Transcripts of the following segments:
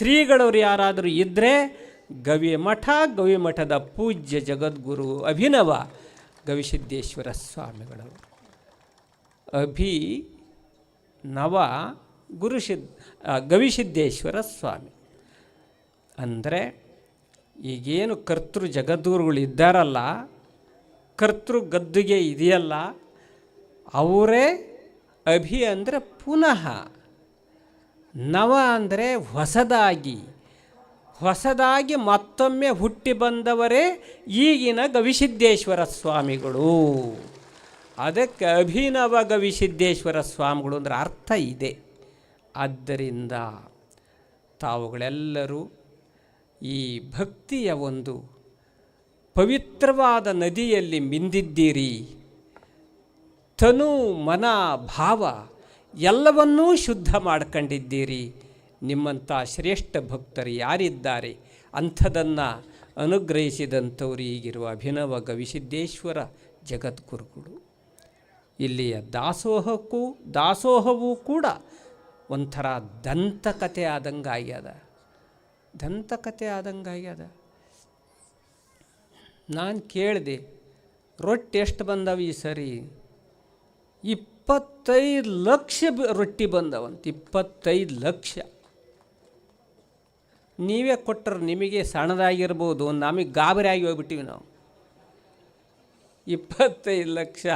ಶ್ರೀಗಳವರು ಯಾರಾದರೂ ಇದ್ದರೆ ಗವಿಮಠ ಗವಿಮಠದ ಪೂಜ್ಯ ಜಗದ್ಗುರು ಅಭಿನವ ಗವಿಸಿದ್ದೇಶ್ವರ ಸ್ವಾಮಿಗಳು. ಅಭಿ ನವ ಗುರುಸಿದ್ ಗವಿಸಿದ್ದೇಶ್ವರ ಸ್ವಾಮಿ. ಅಂದರೆ ಈಗೇನು ಕರ್ತೃ ಜಗದ್ಗುರುಗಳು ಇದ್ದಾರಲ್ಲ, ಕರ್ತೃ ಗದ್ದುಗೆ ಇದೆಯಲ್ಲ, ಅವರೇ ಅಭಿ ಅಂದರೆ ಪುನಃ ನವ ಅಂದರೆ ಹೊಸದಾಗಿ. ಹೊಸದಾಗಿ ಮತ್ತೊಮ್ಮೆ ಹುಟ್ಟಿ ಬಂದವರೇ ಈಗಿನ ಗವಿಸಿದ್ದೇಶ್ವರ ಸ್ವಾಮಿಗಳು. ಅದಕ್ಕೆ ಅಭಿನವ ಗವಿಸಿದ್ದೇಶ್ವರ ಸ್ವಾಮಿಗಳು ಅಂದರೆ ಅರ್ಥ ಇದೆ. ಆದ್ದರಿಂದ ತಾವುಗಳೆಲ್ಲರೂ ಈ ಭಕ್ತಿಯ ಒಂದು ಪವಿತ್ರವಾದ ನದಿಯಲ್ಲಿ ಮಿಂದಿದ್ದೀರಿ. ತನು ಮನ ಭಾವ ಎಲ್ಲವನ್ನೂ ಶುದ್ಧ ಮಾಡ್ಕೊಂಡಿದ್ದೀರಿ. ನಿಮ್ಮಂಥ ಶ್ರೇಷ್ಠ ಭಕ್ತರು ಯಾರಿದ್ದಾರೆ? ಅಂಥದನ್ನು ಅನುಗ್ರಹಿಸಿದಂಥವ್ರು ಈಗಿರುವ ಅಭಿನವ ಗವಿಸಿದ್ದೇಶ್ವರ ಜಗದ್ಗುರುಗಳು. ಇಲ್ಲಿಯ ದಾಸೋಹಕ್ಕೂ ದಾಸೋಹವೂ ಕೂಡ ಒಂಥರ ದಂತಕತೆ ಆದಂಗೆ ಆಗ್ಯದ. ದಂತಕತೆ ಆದಂಗೆ ನಾನು ಕೇಳಿದೆ, ರೊಟ್ಟಿ ಎಷ್ಟು ಬಂದವು ಈ ಸರಿ? ಇಪ್ಪತ್ತೈದು ಲಕ್ಷ ರೊಟ್ಟಿ ಬಂದವಂತ, ಇಪ್ಪತ್ತೈದು ಲಕ್ಷ. ನೀವೇ ಕೊಟ್ಟರು ನಿಮಗೆ ಸಣ್ಣದಾಗಿರ್ಬೋದು, ನಮಗೆ ಗಾಬರಿ ಆಗಿ ಹೋಗ್ಬಿಟ್ಟಿವಿ ನಾವು. ಇಪ್ಪತ್ತೈದು ಲಕ್ಷ.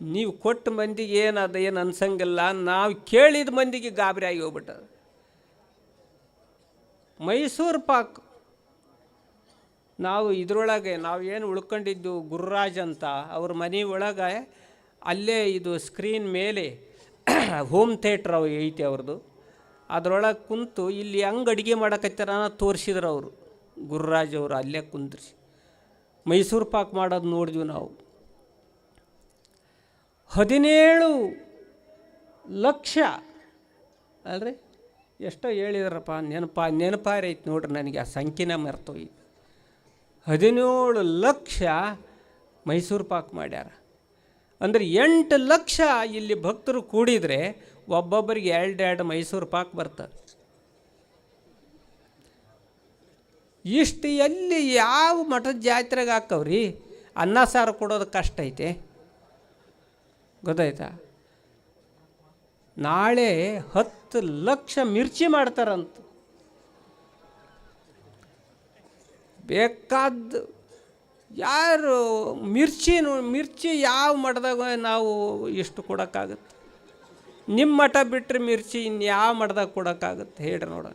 ನೀವು ಕೊಟ್ಟ ಮಂದಿಗೆ ಏನದ ಏನು ಅನ್ಸಂಗಿಲ್ಲ. ನಾವು ಕೇಳಿದ ಮಂದಿಗೆ ಗಾಬರಿ ಆಗಿ ಹೋಗ್ಬಿಟ್ಟದ. ಮೈಸೂರು ಪಾಕ್. ನಾವು ಇದರೊಳಗೆ ನಾವು ಏನು ಉಳ್ಕೊಂಡಿದ್ದು ಗುರುರಾಜ್ ಅಂತ, ಅವ್ರ ಮನೆ ಒಳಗೆ ಅಲ್ಲೇ ಇದು ಸ್ಕ್ರೀನ್ ಮೇಲೆ ಹೋಮ್ ಥಿಯೇಟ್ರ್ ಅವು ಐತಿ ಅವ್ರದ್ದು ಅದರೊಳಗೆ ಕುಂತು ಇಲ್ಲಿ ಹಂಗೆ ಅಡುಗೆ ಮಾಡಕತ್ತಾರ ತೋರಿಸಿದ್ರು ಅವರು. ಗುರುರಾಜ್ ಅವರು ಅಲ್ಲೇ ಕುಂದ್ರಿಸಿ ಮೈಸೂರು ಪಾಕ್ ಮಾಡೋದು ನೋಡಿದ್ವಿ ನಾವು. ಹದಿನೇಳು ಲಕ್ಷ. ಅಲ್ರಿ? ಎಷ್ಟೋ ಹೇಳಿದ್ರಪ್ಪ, ನೆನಪ ನೆನಪಾರೈತೆ ನೋಡ್ರಿ ನನಗೆ, ಆ ಸಂಖ್ಯೆನ ಮರ್ತೋಯ್ತು. ಹದಿನೇಳು ಲಕ್ಷ ಮೈಸೂರು ಪಾಕ್ ಮಾಡ್ಯಾರ. ಅಂದರೆ ಎಂಟು ಲಕ್ಷ ಇಲ್ಲಿ ಭಕ್ತರು ಕೂಡಿದರೆ ಒಬ್ಬೊಬ್ಬರಿಗೆ ಎರಡೆರಡು ಮೈಸೂರು ಪಾಕ್ ಬರ್ತಾರೆ ಇಷ್ಟು ಎಲ್ಲಿ ಯಾವ ಮಠದ ಜಾತ್ರೆಗೆ ಹಾಕವ್ರಿ? ಅನ್ನ ಸಾರು ಕೊಡೋದು ಕಷ್ಟ ಐತೆ. ಗೊತ್ತಾಯ್ತಾ? ನಾಳೆ ಹತ್ತು ಲಕ್ಷ ಮಿರ್ಚಿ ಮಾಡ್ತಾರಂತ. ಬೇಕಾದ ಯಾರು ಮಿರ್ಚಿ ಮಿರ್ಚಿ ಯಾವ ಮಠದಾಗ ನಾವು ಇಷ್ಟು ಕೊಡೋಕ್ಕಾಗತ್ತೆ? ನಿಮ್ಮ ಮಠ ಬಿಟ್ಟರೆ ಮಿರ್ಚಿ ಇನ್ನು ಯಾವ ಮಠದಾಗ ಕೊಡೋಕ್ಕಾಗತ್ತೆ ಹೇಳ್ರಿ ನೋಡ.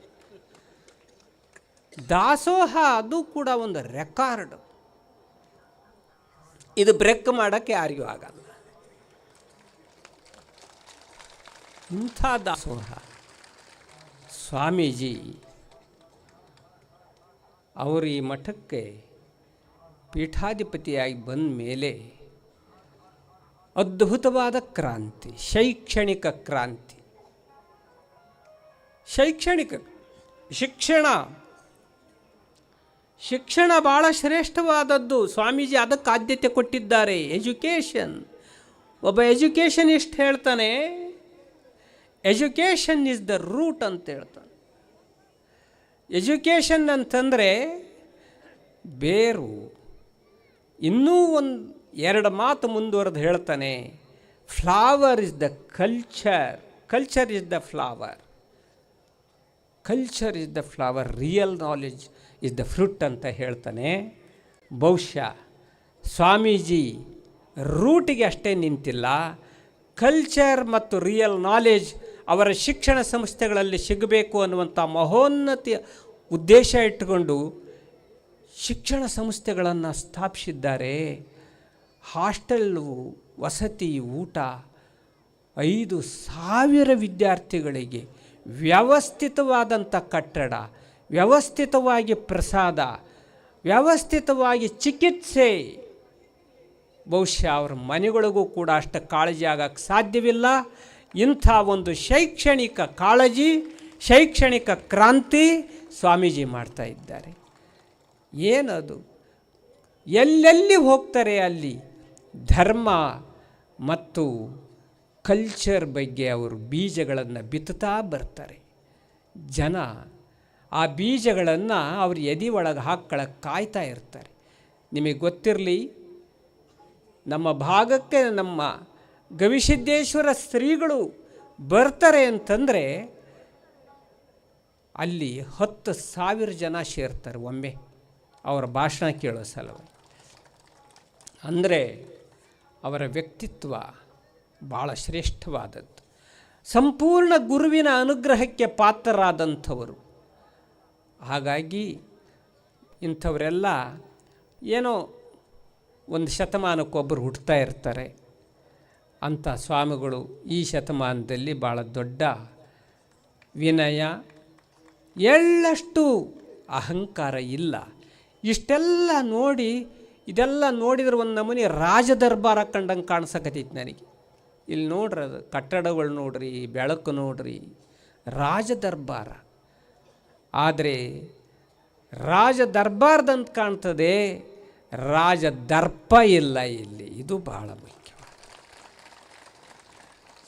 ದಾಸೋಹ ಅದು ಕೂಡ ಒಂದು ರೆಕಾರ್ಡ್ ಇದು ಬ್ರೇಕ್ ಮಾಡೋಕ್ಕೆ ಯಾರಿಗೂ ಆಗಲ್ಲ. ಇಂಥ ದಾಸೋಹ. ಸ್ವಾಮೀಜಿ, ಅವರು ಈ ಮಠಕ್ಕೆ ಪೀಠಾಧಿಪತಿಯಾಗಿ ಬಂದ ಮೇಲೆ ಅದ್ಭುತವಾದ ಕ್ರಾಂತಿ, ಶೈಕ್ಷಣಿಕ ಕ್ರಾಂತಿ. ಶೈಕ್ಷಣಿಕ ಶಿಕ್ಷಣ. ಶಿಕ್ಷಣ ಭಾಳ ಶ್ರೇಷ್ಠವಾದದ್ದು. ಸ್ವಾಮೀಜಿ ಅದಕ್ಕೆ ಆದ್ಯತೆ ಕೊಟ್ಟಿದ್ದಾರೆ. ಎಜುಕೇಷನ್ ಒಬ್ಬ ಎಜುಕೇಷನಿಸ್ಟ್ ಹೇಳ್ತಾನೆ ಎಜುಕೇಷನ್ ಇಸ್ ದ ರೂಟ್ ಅಂತ ಹೇಳ್ತಾನೆ. ಎಜುಕೇಷನ್ ಅಂತಂದರೆ ಬೇರು. ಇನ್ನೂ ಒಂದು ಎರಡು ಮಾತು ಮುಂದುವರೆದು ಹೇಳ್ತಾನೆ flower is the culture culture is the flower culture is the flower real knowledge is the fruit ಅಂತ ಹೇಳ್ತಾನೆ. ಬಹುಶಃ ಸ್ವಾಮೀಜಿ ರೂಟಿಗೆ ಅಷ್ಟೇ ನಿಂತಿಲ್ಲ. ಕಲ್ಚರ್ ಮತ್ತು ರಿಯಲ್ ನಾಲೆಜ್ ಅವರ ಶಿಕ್ಷಣ ಸಂಸ್ಥೆಗಳಲ್ಲಿ ಸಿಗಬೇಕು ಅನ್ನುವಂಥ ಮಹೋನ್ನತಿಯ ಉದ್ದೇಶ ಇಟ್ಟುಕೊಂಡು ಶಿಕ್ಷಣ ಸಂಸ್ಥೆಗಳನ್ನು ಸ್ಥಾಪಿಸಿದ್ದಾರೆ. ಹಾಸ್ಟೆಲ್ಲು ವಸತಿ, ಊಟ, ಐದು ಸಾವಿರ ವಿದ್ಯಾರ್ಥಿಗಳಿಗೆ ವ್ಯವಸ್ಥಿತವಾದಂಥ ಕಟ್ಟಡ, ವ್ಯವಸ್ಥಿತವಾಗಿ ಪ್ರಸಾದ, ವ್ಯವಸ್ಥಿತವಾಗಿ ಚಿಕಿತ್ಸೆ. ಬಹುಶಃ ಅವ್ರ ಮನೆಗಳಿಗೂ ಕೂಡ ಅಷ್ಟು ಕಾಳಜಿ ಆಗೋಕ್ಕೆ ಸಾಧ್ಯವಿಲ್ಲ. ಇಂಥ ಒಂದು ಶೈಕ್ಷಣಿಕ ಕಾಳಜಿ, ಶೈಕ್ಷಣಿಕ ಕ್ರಾಂತಿ ಸ್ವಾಮೀಜಿ ಮಾಡ್ತಾ ಇದ್ದಾರೆ. ಏನದು? ಎಲ್ಲೆಲ್ಲಿ ಹೋಗ್ತಾರೆ ಅಲ್ಲಿ? ಧರ್ಮ ಮತ್ತು ಕಲ್ಚರ್ ಬಗ್ಗೆ ಅವರು ಬೀಜಗಳನ್ನು ಬಿತ್ತುತ್ತಾ ಬರ್ತಾರೆ. ಜನ ಆ ಬೀಜಗಳನ್ನು ಅವ್ರು ಎದಿ ಒಳಗೆ ಹಾಕ್ಕೊಳಕ್ಕೆ ಕಾಯ್ತಾ ಇರ್ತಾರೆ. ನಿಮಗೆ ಗೊತ್ತಿರಲಿ, ನಮ್ಮ ಭಾಗಕ್ಕೆ ನಮ್ಮ ಗವಿಸಿದ್ದೇಶ್ವರ ಸ್ತ್ರೀಗಳು ಬರ್ತಾರೆ ಅಂತಂದರೆ ಅಲ್ಲಿ ಹತ್ತು ಸಾವಿರ ಜನ ಸೇರ್ತಾರೆ ಒಮ್ಮೆ. ಅವರ ಭಾಷಣ ಕೇಳೋ ಸಲುವಾಗಿ. ಅಂದರೆ ಅವರ ವ್ಯಕ್ತಿತ್ವ ಭಾಳ ಶ್ರೇಷ್ಠವಾದದ್ದು. ಸಂಪೂರ್ಣ ಗುರುವಿನ ಅನುಗ್ರಹಕ್ಕೆ ಪಾತ್ರರಾದಂಥವರು. ಹಾಗಾಗಿ ಇಂಥವರೆಲ್ಲ ಏನೋ ಒಂದು ಶತಮಾನಕ್ಕೊಬ್ಬರು ಹುಟ್ಟುತ್ತಾ ಇರ್ತಾರೆ. ಅಂಥ ಸ್ವಾಮಿಗಳು ಈ ಶತಮಾನದಲ್ಲಿ ಭಾಳ ದೊಡ್ಡ ವಿನಯ, ಎಳ್ಳಷ್ಟು ಅಹಂಕಾರ ಇಲ್ಲ. ಇಷ್ಟೆಲ್ಲ ನೋಡಿ, ಇದೆಲ್ಲ ನೋಡಿದ್ರೆ ಒಂದು ನಮೂನಿ ರಾಜ ದರ್ಬಾರ ಕಂಡಂಗೆ ಕಾಣಿಸಕತ್ತೈತಿ ನನಗೆ. ಇಲ್ಲಿ ನೋಡ್ರಿ ಅದು, ಕಟ್ಟಡಗಳು ನೋಡ್ರಿ, ಬೆಳಕು ನೋಡ್ರಿ ರಾಜ ದರ್ಬಾರ ಆದರೆ ರಾಜ ದರ್ಬಾರ್ದಂತ ಕಾಣ್ತದೆ ರಾಜ ದರ್ಪ ಇಲ್ಲ ಇಲ್ಲಿ. ಇದು ಬಹಳ ಮುಖ್ಯ.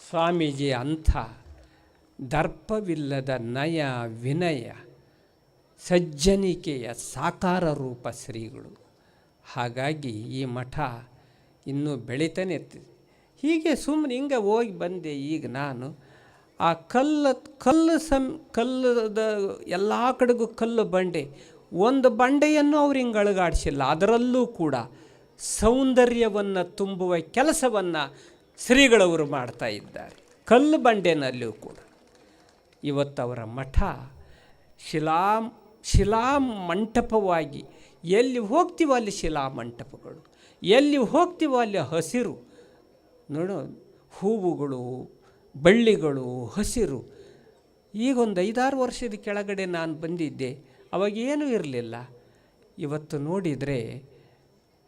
ಸ್ವಾಮೀಜಿ ಅಂಥ ದರ್ಪವಿಲ್ಲದ ನಯ ವಿನಯ. ಸಜ್ಜನಿಕೆಯ ಸಾಕಾರ ರೂಪ ಶ್ರೀಗಳು. ಹಾಗಾಗಿ ಈ ಮಠ ಇನ್ನೂ ಬೆಳೀತಾನೆ ಇರ್ತದೆ. ಹೀಗೆ ಸುಮ್ಮನೆ ಹಿಂಗೆ ಹೋಗಿ ಬಂದೆ ಈಗ ನಾನು. ಆ ಕಲ್ಲು ಕಲ್ಲು ಸಂ ಕಲ್ಲದ ಎಲ್ಲ ಕಡೆಗೂ ಕಲ್ಲು ಬಂಡೆ. ಒಂದು ಬಂಡೆಯನ್ನು ಅವ್ರು ಹಿಂಗೆ ಅಳಗಾಡಿಸಿಲ್ಲ. ಅದರಲ್ಲೂ ಕೂಡ ಸೌಂದರ್ಯವನ್ನು ತುಂಬುವ ಕೆಲಸವನ್ನು ಶ್ರೀಗಳವರು ಮಾಡ್ತಾ ಇದ್ದಾರೆ. ಕಲ್ಲು ಬಂಡೆನಲ್ಲಿಯೂ ಕೂಡ. ಇವತ್ತು ಅವರ ಮಠ ಶಿಲಾ ಶಿಲಾ ಮಂಟಪವಾಗಿ. ಎಲ್ಲಿ ಹೋಗ್ತೀವೋ ಅಲ್ಲಿ ಶಿಲಾ ಮಂಟಪಗಳು. ಎಲ್ಲಿ ಹೋಗ್ತೀವೋ ಅಲ್ಲಿ ಹಸಿರು. ನೋಡು, ಹೂವುಗಳು, ಬಳ್ಳಿಗಳು, ಹಸಿರು. ಈಗ ಒಂದು ಐದಾರು ವರ್ಷದ ಕೆಳಗಡೆ ನಾನು ಬಂದಿದ್ದೆ. ಅವಾಗ ಏನೂ ಇರಲಿಲ್ಲ. ಇವತ್ತು ನೋಡಿದರೆ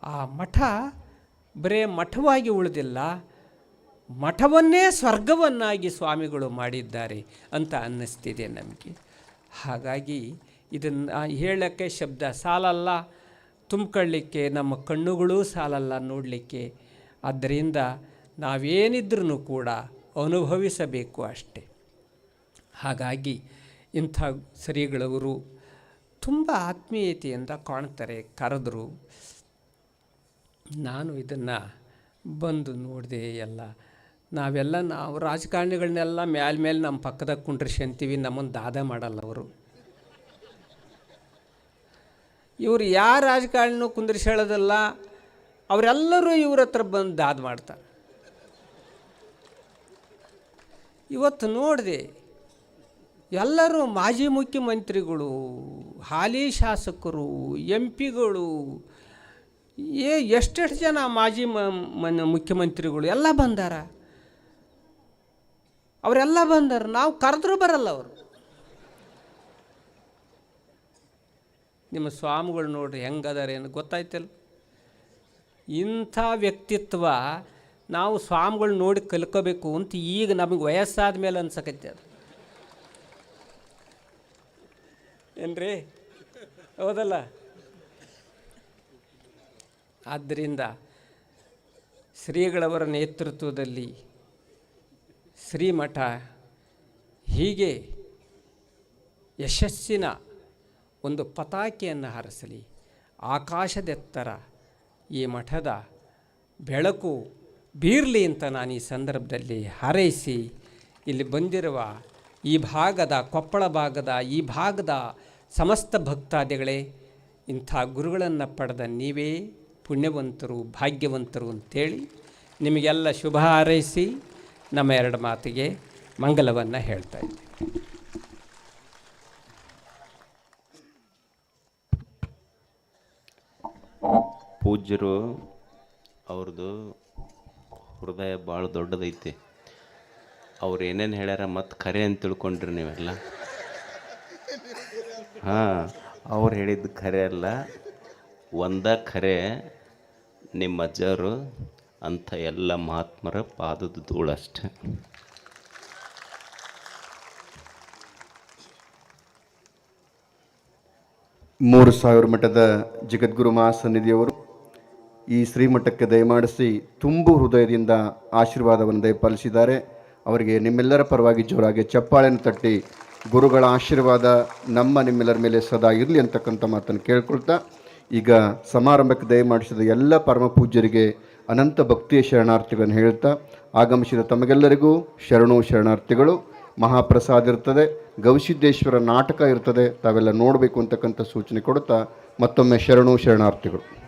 ಆ ಮಠ ಬರೇ ಮಠವಾಗಿ ಉಳಿದಿಲ್ಲ. ಮಠವನ್ನೇ ಸ್ವರ್ಗವನ್ನಾಗಿ ಸ್ವಾಮಿಗಳು ಮಾಡಿದ್ದಾರೆ ಅಂತ ಅನ್ನಿಸ್ತಿದೆ ನಮಗೆ. ಹಾಗಾಗಿ ಇದನ್ನು ಹೇಳೋಕ್ಕೆ ಶಬ್ದ ಸಾಲಲ್ಲ. ತುಂಬ್ಕೊಳ್ಳಿಕ್ಕೆ ನಮ್ಮ ಕಣ್ಣುಗಳೂ ಸಾಲಲ್ಲ ನೋಡಲಿಕ್ಕೆ. ಆದ್ದರಿಂದ ನಾವೇನಿದ್ರೂ ಕೂಡ ಅನುಭವಿಸಬೇಕು ಅಷ್ಟೆ. ಹಾಗಾಗಿ ಇಂಥ ಸರಿಗಳವರು ತುಂಬ ಆತ್ಮೀಯತೆಯಿಂದ ಕಾಣ್ತಾರೆ, ಕರೆದ್ರು. ನಾನು ಇದನ್ನು ಬಂದು ನೋಡಿದೆ ಎಲ್ಲ ನಾವೆಲ್ಲ ನಾವು ರಾಜಕಾರಣಿಗಳನ್ನೆಲ್ಲ ಮೇಲೆ ಮೇಲೆ ನಮ್ಮ ಪಕ್ಕದಾಗ ಕುಂಡ್ರಿಸ್ಕೊಂತೀವಿ ನಮ್ಮನ್ನು ದಾದ ಮಾಡಲ್ಲ ಅವರು. ಇವರು ಯಾರ ರಾಜಕಾರಣಿನೂ ಕುಂದ್ರಿಸಿ ಹೇಳೋದಲ್ಲ, ಅವರೆಲ್ಲರೂ ಇವ್ರ ಹತ್ರ ಬಂದು ದಾದ ಮಾಡ್ತಾರೆ. ಇವತ್ತು ನೋಡಿದೆ, ಎಲ್ಲರೂ ಮಾಜಿ ಮುಖ್ಯಮಂತ್ರಿಗಳು, ಹಾಲಿ ಶಾಸಕರು, ಎಂ ಪಿಗಳು, ಏ ಎಷ್ಟೆಷ್ಟು ಜನ ಮಾಜಿ ಮುಖ್ಯಮಂತ್ರಿಗಳು ಎಲ್ಲ ಬಂದಾರ. ಅವರೆಲ್ಲ ಬಂದಾರ, ನಾವು ಕರೆದ್ರೂ ಬರಲ್ಲ ಅವರು. ನಿಮ್ಮ ಸ್ವಾಮಿಗಳು ನೋಡ್ರಿ ಹೆಂಗದಾರೇನು ಗೊತ್ತಾಯ್ತಲ್ಲ. ಇಂಥ ವ್ಯಕ್ತಿತ್ವ ನಾವು ಸ್ವಾಮಿಗಳು ನೋಡಿ ಕಲ್ಕೋಬೇಕು ಅಂತ ಈಗ ನಮಗೆ ವಯಸ್ಸಾದ ಮೇಲೆ ಅನ್ಸಕತ್ತೆ ಅದು. ಏನ್ರಿ? ಹೌದಲ್ಲ? ಆದ್ದರಿಂದ ಶ್ರೀಗಳವರ ನೇತೃತ್ವದಲ್ಲಿ ಶ್ರೀಮಠ ಹೀಗೆ ಯಶಸ್ಸಿನ ಒಂದು ಪತಾಕೆಯನ್ನು ಹಾರಿಸಲಿ. ಆಕಾಶದೆತ್ತರ ಈ ಮಠದ ಬೆಳಕು ಬೀರಲಿ ಅಂತ ನಾನು ಈ ಸಂದರ್ಭದಲ್ಲಿ ಹಾರೈಸಿ, ಇಲ್ಲಿ ಬಂದಿರುವ ಈ ಭಾಗದ ಕೊಪ್ಪಳ ಭಾಗದ ಈ ಭಾಗದ ಸಮಸ್ತ ಭಕ್ತಾದಿಗಳೇ, ಇಂಥ ಗುರುಗಳನ್ನು ಪಡೆದ ನೀವೇ ಪುಣ್ಯವಂತರು, ಭಾಗ್ಯವಂತರು ಅಂತೇಳಿ ನಿಮಗೆಲ್ಲ ಶುಭ ಹಾರೈಸಿ, ನಮ್ಮ ಎರಡು ಮಾತಿಗೆ ಮಂಗಲವನ್ನು ಹೇಳ್ತಾ ಇದ್ದೀನಿ. ಪೂಜ್ಯರು ಅವ್ರದ್ದು ಹೃದಯ ಭಾಳ ದೊಡ್ಡದೈತಿ. ಅವ್ರು ಏನೇನು ಹೇಳ್ಯಾರ ಮತ್ತು ಖರೆ ಅಂತ ತಿಳ್ಕೊಂಡ್ರಿ ನೀವೆಲ್ಲ. ಹಾಂ, ಅವ್ರು ಹೇಳಿದ್ದು ಖರೆ ಅಲ್ಲ. ಒಂದ ಖರೆ ನಿಮ್ಮ ಅಜ್ಜರು ಅಂಥ ಎಲ್ಲ ಮಹಾತ್ಮರ ಪಾದದ ಧೂಳಷ್ಟೆ ಮೂರು ಸಾವಿರ ಮಠದ ಜಗದ್ಗುರು ಮಹಾಸನ್ನಿಧಿಯವರು ಈ ಶ್ರೀಮಠಕ್ಕೆ ದಯಮಾಡಿಸಿ ತುಂಬು ಹೃದಯದಿಂದ ಆಶೀರ್ವಾದವನ್ನು ದಯಪಾಲಿಸಿದ್ದಾರೆ. ಅವರಿಗೆ ನಿಮ್ಮೆಲ್ಲರ ಪರವಾಗಿ ಜೋರಾಗಿ ಚಪ್ಪಾಳೆಯನ್ನು ತಟ್ಟಿ ಗುರುಗಳ ಆಶೀರ್ವಾದ ನಮ್ಮ ನಿಮ್ಮೆಲ್ಲರ ಮೇಲೆ ಸದಾ ಇರಲಿ ಅಂತಕ್ಕಂಥ ಮಾತನ್ನು ಕೇಳ್ಕೊಳ್ತಾ ಈಗ ಸಮಾರಂಭಕ್ಕೆ ದಯಮಾಡಿಸಿದ ಎಲ್ಲ ಪರಮ ಪೂಜ್ಯರಿಗೆ ಅನಂತ ಭಕ್ತಿಯ ಶರಣಾರ್ಥಿಗಳನ್ನು ಹೇಳ್ತಾ ಆಗಮಿಸಿದ ತಮಗೆಲ್ಲರಿಗೂ ಶರಣು ಶರಣಾರ್ಥಿಗಳು, ಮಹಾಪ್ರಸಾದ ಇರ್ತದೆ, ಗವಿಸಿದ್ದೇಶ್ವರ ನಾಟಕ ಇರ್ತದೆ, ತಾವೆಲ್ಲ ನೋಡಬೇಕು ಅಂತಕ್ಕಂಥ ಸೂಚನೆ ಕೊಡುತ್ತಾ ಮತ್ತೊಮ್ಮೆ ಶರಣು ಶರಣಾರ್ಥಿಗಳು.